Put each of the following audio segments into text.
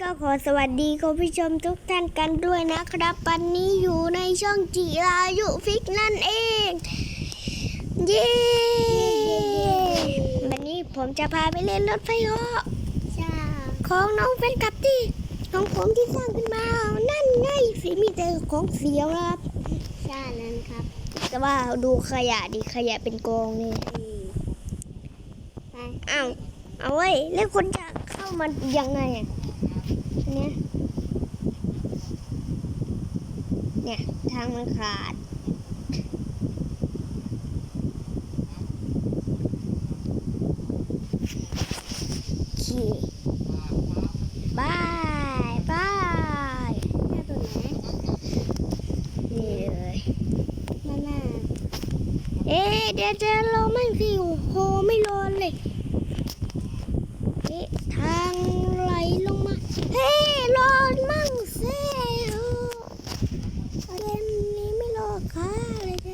ก็ขอสวัสดีคุณผู้ชมทุกท่านกันด้วยนะครับ วันนี้อยู่ในช่องจิรายุฟิกนั่นเอง เย้วันนี้ผมจะพาไปเล่นรถไฟเหาะใช่ของน้องแฟนคลับที่ของผมที่สร้างขึ้นมา นั่นไงสีมีแต่ของเสียวนะครับใช่นั้นครับ แต่ว่าดูขยะดิขยะเป็นกองนี่อืมไปอ้าวเอาไว้ยแล้วคนจะเข้ามายังไงอะ เนี่ย เนี่ย ทางมันขาด ขี่บายบายแค่ตัวไหนนี่เลยนั่นน่ะเอ๊ะเดี๋ยวจะรอมั่งสิโอ้โหไม่รอเลย เอ๊ะทางไหลลงมา เฮ้รอมั่งเซ่เกมนี้ไม่รอค่ะเลยน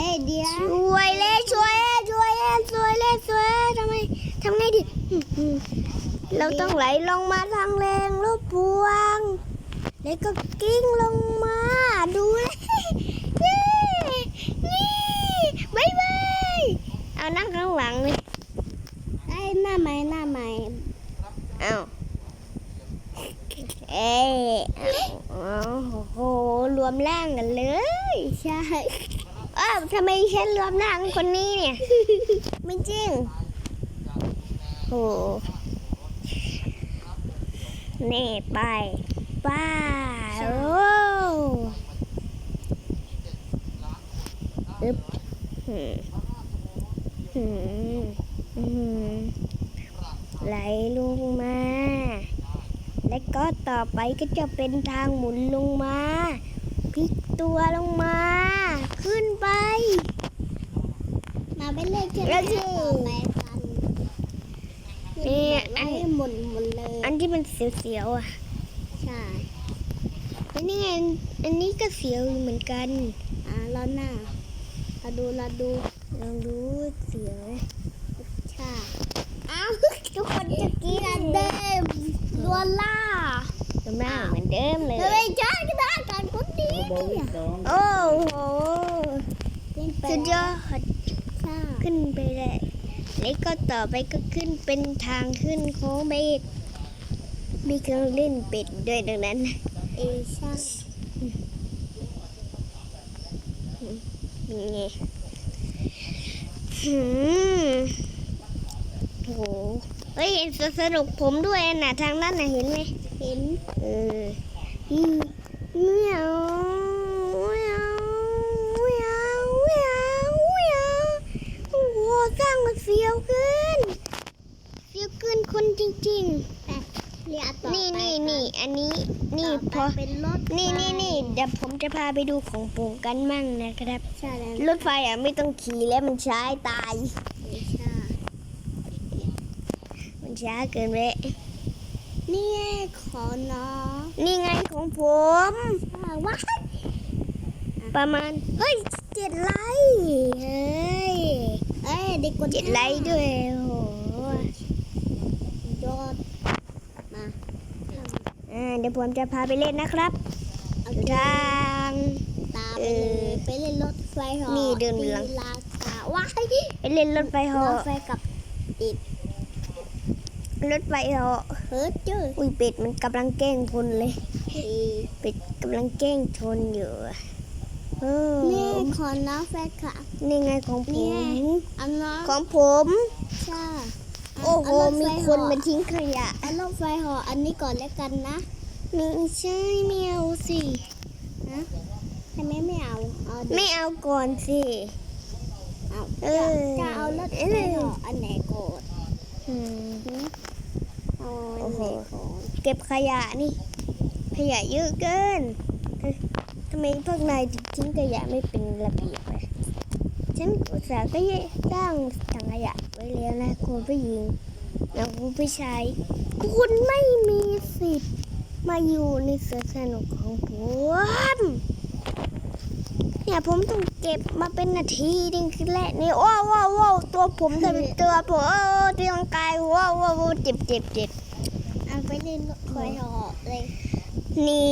ะ เอ้ยเดี๋ยวช่วยเลยช่วยเลยช่วยเลยช่วยเลยช่วยเลยทำไมทำไงดิอืมอืมเราต้องไหลลงมาทางแรงรบพวง แล้วก็กิ้งลงมาดูเลยเย้นี่บายบายเอานั่งข้างหลังเลยไอ้หน้าใหม่หน้าใหม่เอาเอ้ยเอาโอ้โหรวมร่างกันเลย ใช่อ้าว ทำไมฉันรวมร่างคนนี้เนี่ย ไม่จริง โอ้นี่ไปไป้าโอ้อึ๊บหืมหืมหืมไหลลงมา แล้วก็ต่อไปก็จะเป็นทางหมุนลงมา ตัวลงมา ขึ้นไป มาไปเล่นกันแล้วสิต่อไปกันนี่อัอันนนี้หมุนหมุนเลย อันที่มันเสียวๆอะใช่อันนี้ไงอันนี้ก็เสียวอยู่เหมือนกัน อ่าแล้วหน้าเราดูเราดูลองดูเสียวไหมใช่อ้าวทุกคนจะกินเดิมลัวล่าทำหน้าเหมือนเดิมเลยเฮ้ยใช่ก็ได้การคนดีเนี่ย โอ้โหขึ้นไปสุดยอดขึ้นไปเลยแล้วก็ต่อไปก็ขึ้นเป็นทางขึ้นโค้งไปอีกมีเครื่องเล่นเป็ดด้วยดังนั้นเอช่นี่ไงหืมโหเฮ้ยเห็นสนุกผมด้วยนะทางนั้นนะเห็นไหมเห็น เออ อืมเมียวเมียวเมียวเมียวเมียวโอ้โหสร้างมันเฟี้ยวขึ้นเฟี้ยวขึ้นคนจริงแต่เรียกต่อๆนี่ไปนี่นี่อันนี้นี่ต่อพไปอเป็นรถนี่ไฟนี่นี่เดี๋ยวผมจะพาไปดูของปู่กันมั่งนะครับใช่แล้วรถไฟอะไม่ต้องขี่แล้วมันช้าให้ตายใช่มันช้าเกินไป นี่ไงขอน้องนี่ไงของผมอ่าว้ายประมาณ เฮ้ยเจ็ดไลค์เฮ้ยเอ้ยเด็กกดเจ็ดไลค์ด้วยโอ้โหยอดมาอ่าเดี๋ยวผมจะพาไปเล่นนะครับเอาทางตามไปเลยไปเล่นรถไฟเหรอนี่เดินหลังตีราคาว้ายไปเล่นรถไฟเหรอถไฟกับติด รถไฟเหาะเฮิร์ตเจอร์อุ้ยเป็ดมันกำลังแกล้งคนเลยนี่เป็ดกำลังแกล้งชนอยู่อะเออนี่ขอน้องแฟนค่ะนี่ไงของผนี่ไงมอันน้องของผมใช่โอ้โหเารถไฟมีคนเหมาทิ้งขยะเอารถไฟเหออันนี้ก่อนแล้วกันนะไม่ใช่ไม่เอาสินะทำไมไม่เอาเอาดิไม่เอาก่อนสิเอาเอจะอจะเอารถไฟเหออันไหนก่อนอืมเอาโอ้โห เก็บขยะนี่ ขยะเยอะเกินทำไมพวกนายทิ้งขยะไม่เป็นระเบียบอะฉันอุตส่าห์ก็ตั้งถังขยะไว้แล้วนะคุณผู้หญิงและคุณผู้ชาย คุณไม่มีสิทธิ์มาอยู่ในสวนสนุกของผมเนี่ยผมต้องเก็บมาเป็นนาทีนึงคือแหละนี่ว้าวว้าวว้าวตัวผมแต่เป็นตัวผมโอ้ตีลังกายว้าวว้าวเจ็บเจ็บเจ็บ ไปเล่นรถไฟเหาะเลย นี่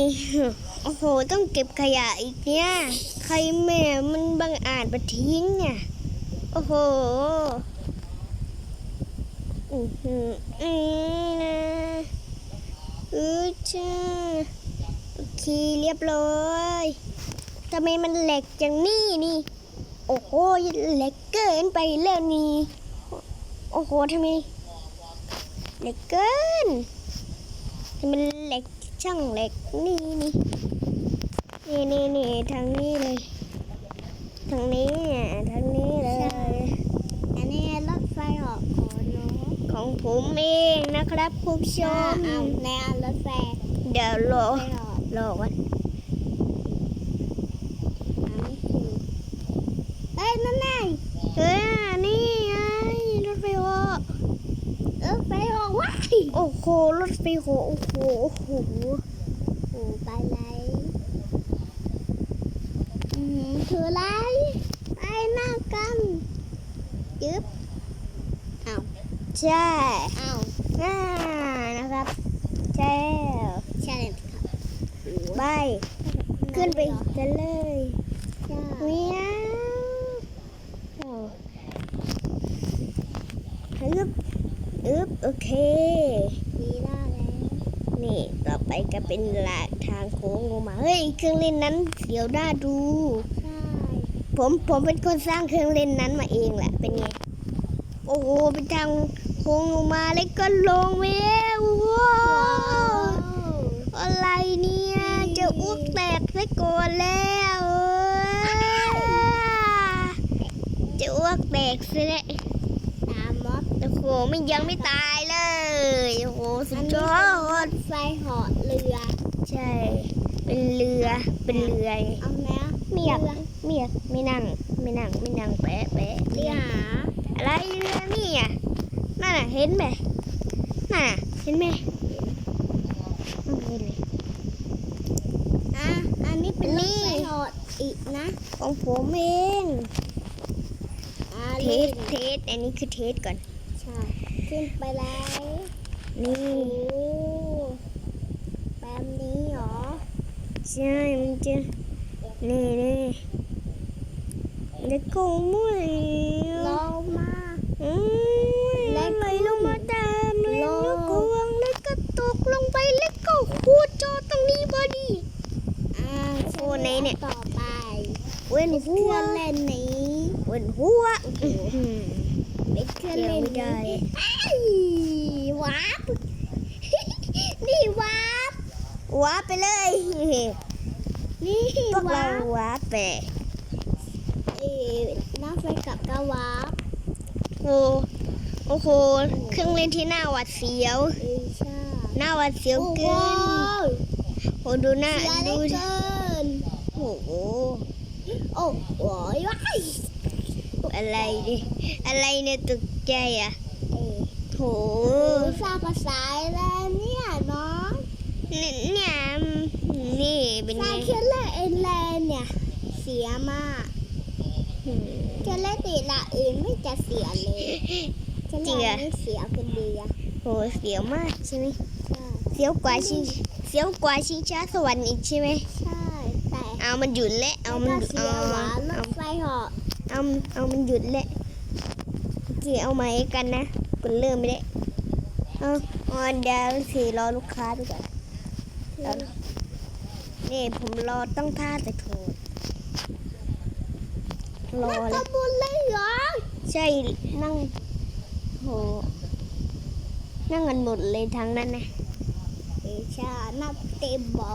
โอ้โห ต้องเก็บขยะอีกเนี่ย ใครแม่มันบังอาจมาทิ้งเนี่ย โอ้โห อือหือนี่นะเออจ้าโอเคเรียบร้อยทำไมมันแหล็กจังนี่นี่ โอ้โหแหล็กเกินไปแล้วนี่ โอ้โหทำไมแหล็กเกิน มมันแหลกช่างแหลกนี่นี่นี่นี่นี่ทางนี้เลยทางนี้อะทางนี้เลยอันนี้รถไฟเหาะของน้องของผมเองนะครับคุณผู้ชชอมเอาแนวรถไฟเดี๋ยวรอไฟเหาะรอก่อนอันนี้คือเอ้ยนั่นไง เฮ้ยนี่ไงรถไฟเหาะ รถไฟเหาะว้าย โอ้โหรถไฟเหโอ้โหโอ้โหโอ้ไปเลยอืออะไรไปหน้ากันยึบอ้าวใช่อ้าวอ่านะครับใช่ใช่เลยครับไปขึ้นไปกันเลยเมียวโอ้อึ๊บ อึ๊บโอเค ดีได้แล้ว นี่ต่อไปก็เป็นหลากทางโค้งลงมา เฮ้ยเครื่องเล่นนั้นเสียวน่าดู ใช่ ผมผมเป็นคนสร้างเครื่องเล่นนั้นมาเองแหละ เป็นไง โอ้โหเป็นทางโค้งลงมาแล้วก็ลงเววว้าวอะไรเนี่ยจะอ้วกแตกซะก่อนแล้วจะอ้วกแตกซะแล้วตามมดโอ้โหไม่ยังไม่ตายเลย โอ้โหสุอัดนยนี้อเป็นรดถไฟเหาะเรือ ใช่ เป็นเรือ เป็นเรือไงเอาแม่ไม่อยากไม่อยากไม่นั่ง ไม่นั่ง ไม่นั่งแปะแปะเรือหาอะไรเรือนี่อะนั่นน่ะเห็นไหมน่ะเห็นไหมไม่เห็นเลยอะอันนี้เป็นรถไฟเหาะอีกนะ ของผมเองอ่าเทลื่สนเทส อันนี้คือเทสก่อนใช่ ขึ้นไปแล้ว นี่แบบนี้เหรอ ใช่ มันจะ นี่นี่แล้วก็มุ้ยลงมาอืมแล้วไหลลงมาตามเลยลงแล้วก็วางแล้วก็ตกลงไปแล้วก็คูดจอตรงนี้พอดีอ่าโอ้ไหนเนี่ยต่อไป เว้นหัวเล่นนี้ เว้นหัว อื้อหือเครื่องเล่นเดี๋ยวไม่ได้นี้ไอ้วาร์ปนี่วาร์ปว้าไปเลย นี่พวกเราวาร์ปว้าไปน้าไฟกับกาวาร์ปโอ้โอ้โห เครื่องเล่นที่หน่าหวาดเสียวเอ้าหวาดเสียวเกินโอ้ดูหน้าดูเกินโอ้โห โอ้โหว้าย อะไรดิอะไรเนี่ยตกใจอะเอ้ยโหโอ้ทราบภาษาแล้วเนี่ยน้องเนี่ยเนี่ยนี่เป็นสไงร้างเครื่องเล่นเอ็นแลนเนี่ย เสียมากอืมเครื่องเล่นตีละเองไม่จะเสียเลยเครื่องจริงเล่อะนไม่เสียคนเดียวโหเสียวมากใช่ไหมใช่เสียวกว่าชิงเสียวกว่าชิงช้าสวรรค์อีกใช่ไหมใช่แต่เอามันหยุดและเอาแล้วมันก็หยุดเสีเอายหวานรเอาถไฟเหาะ เอาเอามันหยุดและโอเคเอามาให้กันนะกดเริ่มไม่ได้เอาเอาเดี๋ยวสี่รอลูกค้าดูก่อนแล้วนี่ผมรอต้องท่าแต่โทรรอแล้วเลก็ยบุญเลยเหรอใช่นั่งโหนั่งกันหมดเลยทั้งนั้นนะเอ้ยใช่นับเต็มบ่อ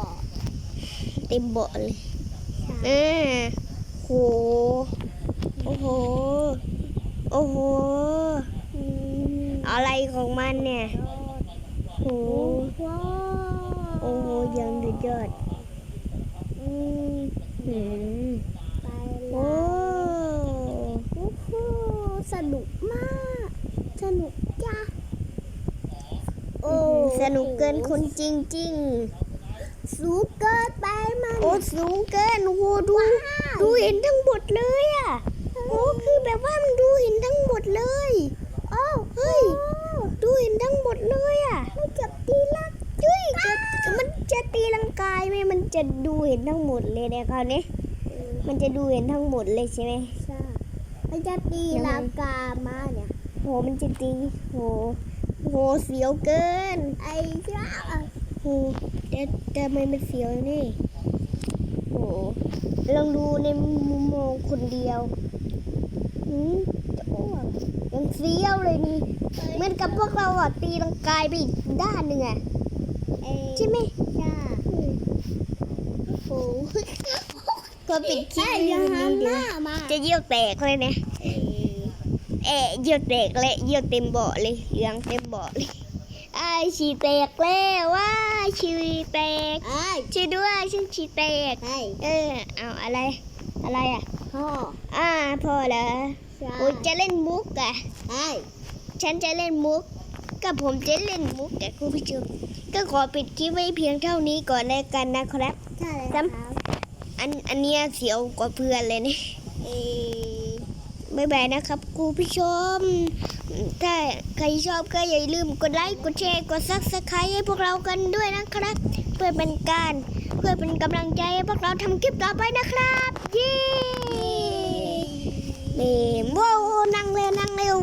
เต็มเบาะเลยใช่อ่าโห โอ้โห โอ้โหอืมอะไรของมันเนี่ยโหโอ้โหโอ้โหยังสุดยอดอืมหืมไปโอ้แล้วโอ้โหสนุกมาก สนุกจ้ะโอ้สนุกเกินคนจริงสูงเกินไปมันๆโอ้สูงเกินโอ้โหดู ดูเห็นทั้งหมดเลยอะโอ้คือ แบบว่ามันดูเห็นทั้งหมดเลยอ้าเฮ้ย ดูเห็นทั้งหมดเลยอะมันจะตีลังจุ้ยจะมันจะตีลังกายไหมมันจะดูเห็นทั้งหมดเลยเนี่ยคราวนี้ มันจะดูเห็นทั้งหมดเลยใช่ไหมใช่มันจะตีลังกามาเนี่ยโหมันจะตีโหโหเสียวเกิน ไอ้เจ้าโหแต่แต่ไม่นเป็นเสียวนี่โหลองดูในมุมมองคนเดียว หืมจะอ้วกยังเสียวเลยนี่เหมือนกับพวกเราอะตีลังกายไปอีกด้านหนึ่งอะเอ้ใช่ไหมใช่โอ้โหก็ปิดคลิปไอ้อยังหันหเดี๋ยวน้ามาจะเยี่ยวแตกเลยนะเอ้ยเอะเยี่ยวแตกเลยเยี่ยวเต็มเบาะเลยเหลืองเต็มเบาะเลยไอ้ายฉี่แตกแล้วว้าฉี่แตกไอ้ช่วยด้วยฉันฉี่แตกไอ้เออเอาอะไรอะไรอะพ่ออ่าพอแล้วใช่ โอ้ยจะเล่นมุกอะไอ้ฉันจะเล่นมุกก็ผมจะเล่นมุกแต่คุณผู้ชมก็ขอปิดคลิปไว้เพียงเท่านี้ก่อนแล้วกันนะครับใช่เลยซ้ครับอันอันเนี้ยเสียวกว่าเพื่อนเลยนี่เอ้ยบ๊ายบายนะครับคุณผู้ชม ถ้าใครชอบก็อย่าลืมกดไลค์กดแชร์กดซักสไครต์ให้พวกเรากันด้วยนะครับ เพื่อเป็นการเพื่อเป็นกำลังใจให้พวกเราทำคลิปต่อไปนะครับ เมมโบนั่งเร็วนั่งเร็ว